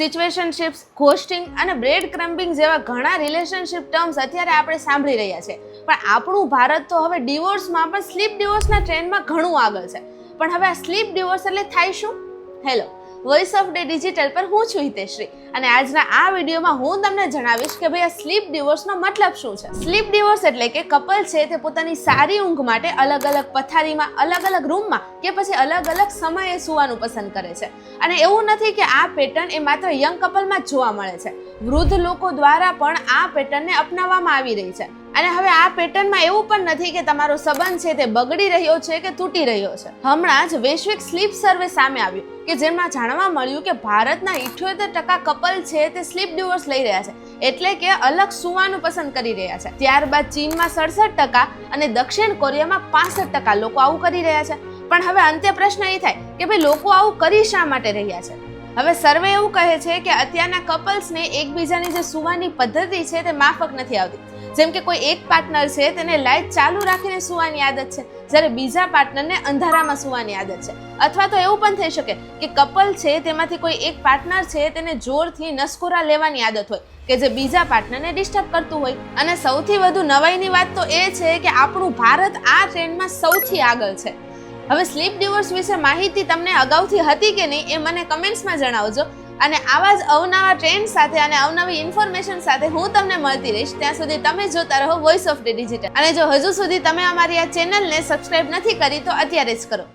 સિચ્યુએશનશિપ્સ ઘોસ્ટિંગ અને બ્રેડ ક્રમ્પિંગ જેવા ઘણા રિલેશનશિપ ટર્મ્સ અત્યારે આપણે સાંભળી રહ્યા છે પણ આપણું ભારત તો હવે ડિવોર્સમાં પણ સ્લીપ ડિવોર્સના ટ્રેન્ડમાં ઘણું આગળ છે. પણ હવે આ સ્લીપ ડિવોર્સ એટલે થાય શું? Hello voice of the digital પર હું છું હિતેશ્રી અને આજના આ વિડીયોમાં હું તમને જણાવીશ કે ભાઈ આ સ્લીપ ડિવોર્સનો મતલબ શું છે? સ્લીપ ડિવોર્સ એટલે કે કપલ છે તે પોતાની સારી ઊંઘ માટે અલગ અલગ પથારીમાં, અલગ અલગ રૂમમાં કે પછી અલગ અલગ સમયે સૂવાનું પસંદ કરે છે. અને એવું નથી કે આ પેટર્ન એ માત્ર યંગ કપલમાં જ જોવા મળે છે. વૃદ્ધ લોકો દ્વારા પણ આ પેટર્નને અપનાવવામાં આવી રહી છે. અને હવે આ પેટર્નમાં એવું પણ નથી કે તમારો સંબંધ છે તે બગડી રહ્યો છે કે તૂટી રહ્યો છે. હમણાં જ વૈશ્વિક સ્લીપ સર્વે સામે આવ્યું. કે જેમાં જાણવા મળ્યું કે ભારતના ઇઠ્યોતેર ટકા કપલ છે તે સ્લીપ ડિવોર્સ લઈ રહ્યા છે. એટલે કે અલગ સુવાનું પસંદ કરી રહ્યા છે. ત્યારબાદ ચીનમાં સડસઠ ટકા અને દક્ષિણ કોરિયામાં પાસઠ ટકા લોકો આવું કરી રહ્યા છે. પણ હવે અંતે પ્રશ્ન એ થાય કે ભાઈ લોકો આવું કરી શા માટે રહ્યા છે? હવે સર્વે એવું કહે છે કે અત્યારના કપલ્સને એકબીજાની જે સુવાની પદ્ધતિ છે તે માફક નથી આવતી. જેમ કે કોઈ એક પાર્ટનર છે તેને લાઇટ ચાલુ રાખીને સુવાની આદત છે, જ્યારે બીજા પાર્ટનરને અંધારામાં સુવાની આદત છે. અથવા તો એવું પણ થઈ શકે કે કપલ છે તેમાંથી કોઈ એક પાર્ટનર છે તેને જોરથી નસકોરા લેવાની આદત હોય, કે જે બીજા પાર્ટનરને ડિસ્ટર્બ કરતું હોય. અને સૌથી વધુ નવાઈની વાત તો એ છે કે આપણું ભારત આ ટ્રેન્ડમાં સૌથી આગળ છે. હવે સ્લીપ ડિવોર્સ વિશે માહિતી તમને અગાઉથી હતી કે નહીં એ મને કમેન્ટ્સમાં જણાવજો. અને આવા જ અવનવા ટ્રેન્ડ સાથે અને અવનવી ઇન્ફોર્મેશન સાથે હું તમને મળતી રહીશ. ત્યાં સુધી તમે જોતા રહો વોઇસ ઓફ ધ ડિજિટલ અને જો હજુ સુધી તમે અમારી આ ચેનલને સબસ્ક્રાઇબ નથી કરી, તો અત્યારે જ કરો.